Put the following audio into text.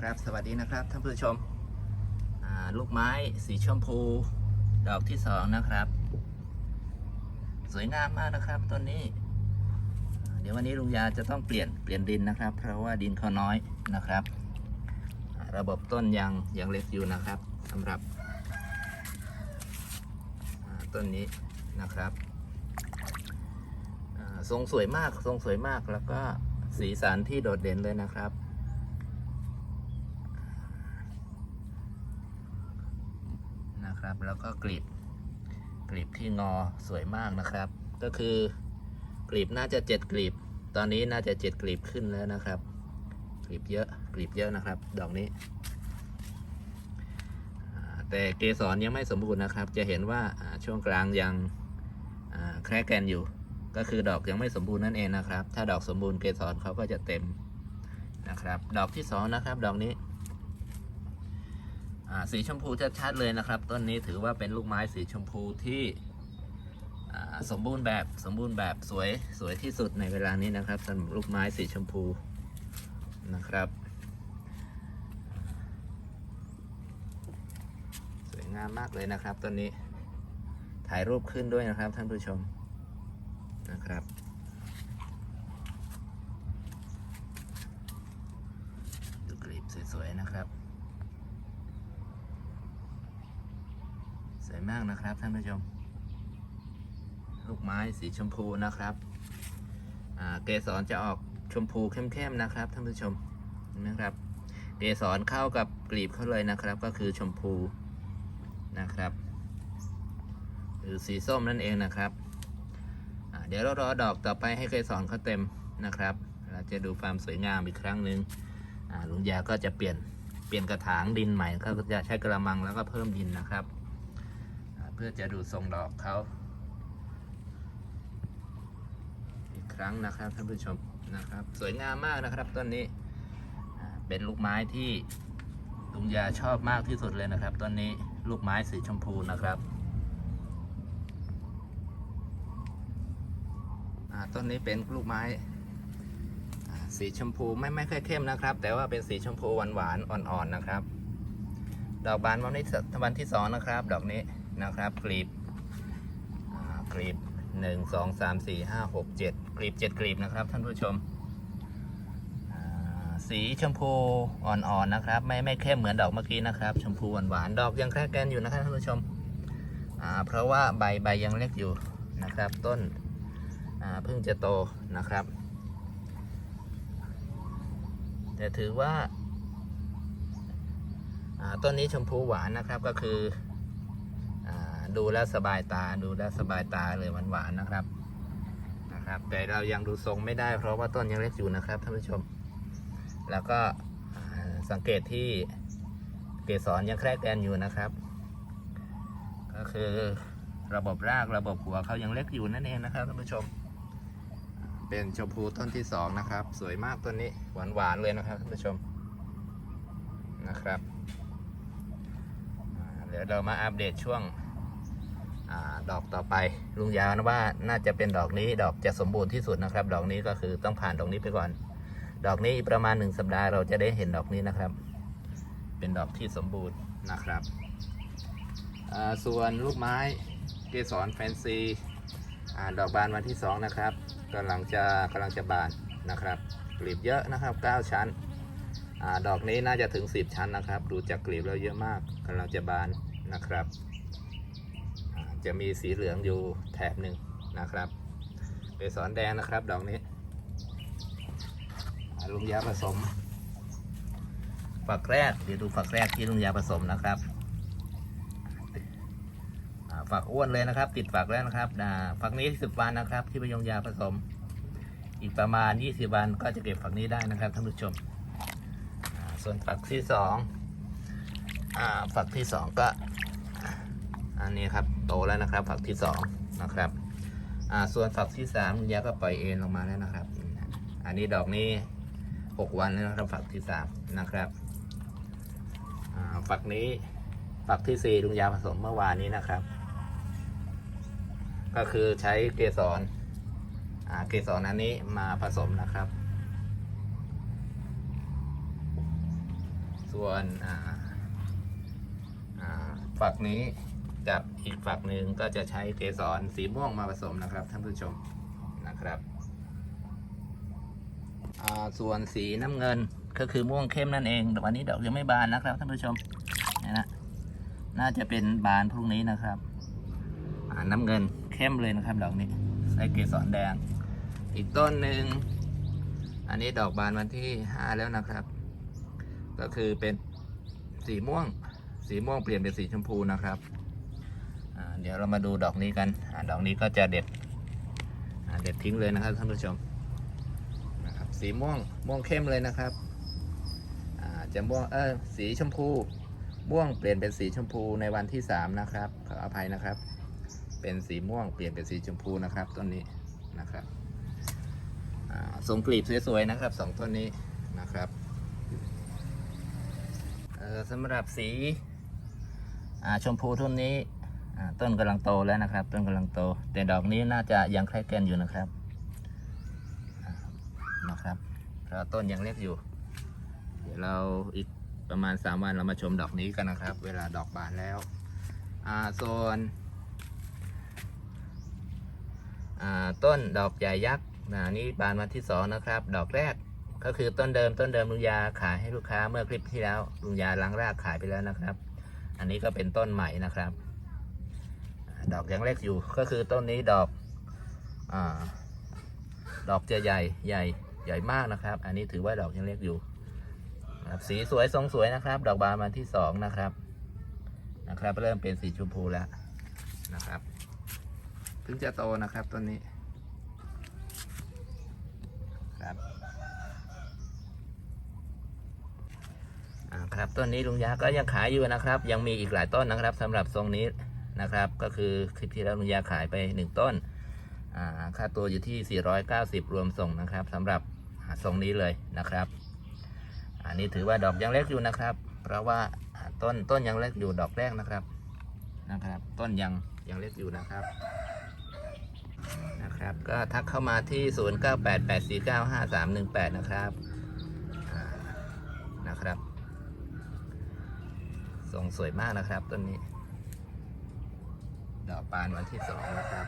ครับ สวัสดีนะครับท่านผู้ชมลูกไม้สีชมพู ดอกที่สองนะครับ สวยงามมากนะครับต้นนี้ เดี๋ยววันนี้ลุงยาจะต้องเปลี่ยนเปลี่ยนดินนะครับ เพราะว่าดินเขาน้อยนะครับ ระบบต้นยังยังเล็กอยู่นะครับสำหรับต้นนี้นะครับทรงสวยมากทรงสวยมากแล้วก็สีสันที่โดดเด่นเลยนะครับ นะครับ แล้วก็กลีบกลีบที่งอสวยมากนะครับ ก็คือกลีบน่าจะเจ็ดกลีบ ตอนนี้น่าจะเจ็ดกลีบขึ้นแล้วนะครับกลีบเยอะกลีบเยอะนะครับ ดอกนี้แต่เกสรยังไม่สมบูรณ์นะครับ จะเห็นว่าช่วงกลางยังแครแกนอยู่ ก็คือดอกยังไม่สมบูรณ์นั่นเองนะครับ ถ้าดอกสมบูรณ์เกสรเขาก็จะเต็มนะครับ ดอกที่สองนะครับ ดอกนี้ สีชมพูชัดๆเลยนะครับ ต้นนี้ถือว่าเป็นลูกไม้สีชมพูที่สมบูรณ์แบบสมบูรณ์แบบสวยสวยที่สุดในเวลานี้นะครับสำหรับลูกไม้สีชมพูนะครับ สวยงามมากเลยนะครับต้นนี้ถ่ายรูปขึ้นด้วยนะครับท่านผู้ชมนะครับ ดูกลีบสวยๆนะครับ สวย มากนะครับท่านผู้ชม ลูกไม้สีชมพูนะครับเกสรจะออกชมพูเข้มๆนะครับท่านผู้ชมนะครับ เกสรเข้ากับกลีบเขาเลยนะครับ ก็คือชมพูนะครับ หรือสีส้มนั่นเองนะครับเดี๋ยวเรารอดอกต่อไปให้เกสรเขาเต็มนะครับ เราจะดูความสวยงามอีกครั้งหนึ่งลุงยาก็จะเปลี่ยนเปลี่ยนกระถางดินใหม่ก็จะใช้กระมังแล้วก็เพิ่มดินนะครับ เพื่อจะดูทรงดอกเขา อีกครั้งนะครับท่านผู้ชมนะครับ สวยงามมากนะครับต้นนี้เป็นลูกไม้ที่ลุงยาชอบมากที่สุดเลยนะครับต้นนี้ลูกไม้สีชมพูนะครับต้นนี้เป็นลูกไม้สีชมพูไม่ไม่ค่อยเข้มนะครับ แต่ว่าเป็นสีชมพูหวานหวานอ่อนๆนะครับ ดอกบานวันนี้วันที่สองนะครับ ดอกนี้ นะครับกลีบกลีบหนึ่งสองสามสี่ห้าหกเจ็ดกลีบเจ็ดกลีบนะครับ ท่านผู้ชม สีชมพูอ่อนๆนะครับ ไม่ไม่เข้มเหมือนดอกเมื่อกี้นะครับ ชมพูหวานๆดอกยังแครกแกนอยู่นะครับท่านผู้ชมเพราะว่าใบใบยังเล็กอยู่นะครับ ต้นเพิ่งจะโตนะครับ แต่ถือว่าต้นนี้ชมพูหวานนะครับก็คือ ดูแลวสบายตาดูแลวสบายตาเลยหวานๆนะครับนะครับ แต่เรายังดูทรงไม่ได้เพราะว่าต้นยังเล็กอยู่นะครับท่านผู้ชม แล้วก็สังเกตที่เกสรยังแครกแกนอยู่นะครับ ก็คือระบบรากระบบหัวเขายังเล็กอยู่นั่นเองนะครับท่านผู้ชม เป็นชมพูต้นที่สองนะครับ สวยมากต้นนี้หวานๆเลยนะครับท่านผู้ชมนะครับ เดี๋ยวเรามาอัปเดตช่วง ดอกต่อไปลุงยาวนะว่าน่าจะเป็นดอกนี้ดอกจะสมบูรณ์ที่สุดนะครับ ดอกนี้ก็คือต้องผ่านดอกนี้ไปก่อน ดอกนี้ประมาณหนึ่งสัปดาห์เราจะได้เห็นดอกนี้นะครับ เป็นดอกที่สมบูรณ์นะครับส่วนลูกไม้เกสรแฟนซีดอกบานวันที่สองนะครับกำลังจะกำลังจะบานนะครับกลีบเยอะนะครับ 9 ชั้นอดอกนี้น่าจะถึง 10 ชั้นนะครับ ดูจากกลีบแล้วเยอะมากกำลังจะบานนะครับ จะมีสีเหลืองอยู่แถบหนึ่งนะครับเกสรแดงนะครับ ดอกนี้อาลุงยาผสม ฝักแรก เดี๋ยวดูฝักแรกที่ลุงยาผสมนะครับฝักอ้วนเลยนะครับ ติดฝักแล้วนะครับฝักนี้10วันนะครับ ที่พยงยาผสม อีกประมาณ20วันก็จะเก็บฝักนี้ได้นะครับท่านผู้ชม ส่วนฝักที่สองฝักที่สองก็ อันนี้ครับโตแล้วนะครับ ฝักที่สองนะครับ อ่าส่วนฝักที่สามคุณยาก็ปล่อยเอ็นลงมาแล้วนะครับ อันนี้ดอกนี้หกวันแล้วนะครับฝักที่สามนะครับอ่าฝักนี้ฝักที่สี่ลุงยาผสมเมื่อวานนี้นะครับ ก็คือใช้เกสรอ่าเกสรอันนี้มาผสมนะครับ ส่วนอ่าฝักนี้ กับอีกฝักหนึ่งก็จะใช้เกสรสีม่วงมาผสมนะครับท่านผู้ชมนะครับส่วนสีน้ำเงินก็คือม่วงเข้มนั่นเองแต่วันนี้ดอกยังไม่บานนะครับท่านผู้ชมนะฮะน่าจะเป็นบานพรุ่งนี้นะครับน้ำเงินเข้มเลยนะครับดอกนี้ใช้เกสรแดง อีกต้นหนึ่งอันนี้ดอกบานวันที่5แล้วนะครับ ก็คือเป็นสีม่วง สีม่วงเปลี่ยนเป็นสีชมพูนะครับ เดี๋ยวเรามาดูดอกนี้กันอดอกนี้ก็จะเด็ดเด็ดทิ้งเลยนะครับท่านผู้ชมนะครับสีม่วงม่วงเข้มเลยนะครับจะม่วงเออสีชมพูม่วงเปลี่ยนเป็นสีชมพูในวันที่3นะครับขออภัยนะครับ เป็นสีม่วงเปลี่ยนเป็นสีชมพูนะครับต้นนี้นะครับอ่าทรงกลีบสวยๆนะครับสองต้นนี้นะครับสำหรับสีชมพูต้นนี้ ต้นกำลังโตแล้วนะครับ ต้นกำลังโต แต่ดอกนี้น่าจะยังแค่แกนอยู่นะครับนะครับเพราะต้นยังเล็กอยู่ เดี๋ยวเราอีกประมาณ 3 วันเรามาชมดอกนี้กันนะครับ เวลาดอกบานแล้วอ่าส่วนต้นดอกใหญ่ยักษ์นะนี่บานวันที่สองนะครับ ดอกแรกก็คือต้นเดิมต้นเดิมลุงยาขายให้ลูกค้าเมื่อคลิปที่แล้วลุงยาล้างรากขายไปแล้วนะครับ อันนี้ก็เป็นต้นใหม่นะครับ ดอกยังเล็กอยู่ก็คือต้นนี้ดอกอดอกจะใหญ่ใหญ่ใหญ่มากนะครับ อันนี้ถือว่าดอกยังเล็กอยู่ครับสีสวยทรงสวยนะครับ ดอกบานวันที่สองนะครับนะครับ เริ่มเป็นสีชมพูแล้วนะครับเพิ่งจะโตนะครับต้นนี้ครับครับต้นนี้ลุงยาก็ยังขายอยู่นะครับ ยังมีอีกหลายต้นนะครับสำหรับทรงนี้ นะครับ ก็คือคลิปที่แล้วลุงยาขายไปหนึ่งต้น ค่าตัวอยู่ที่ 490 รวมส่งนะครับสำหรับอ่าทรงนี้เลยนะครับ อันนี้ถือว่าดอกยังเล็กอยู่นะครับ เพราะว่าต้นต้นยังเล็กอยู่ดอกแรกนะครับนะครับ ต้นยังยังเล็กอยู่นะครับนะครับ ก็ทักเข้ามาที่ 0988495318 นะครับนะครับทรงสวยมากนะครับต้นนี้ ดอกบานวันที่สองนะครับ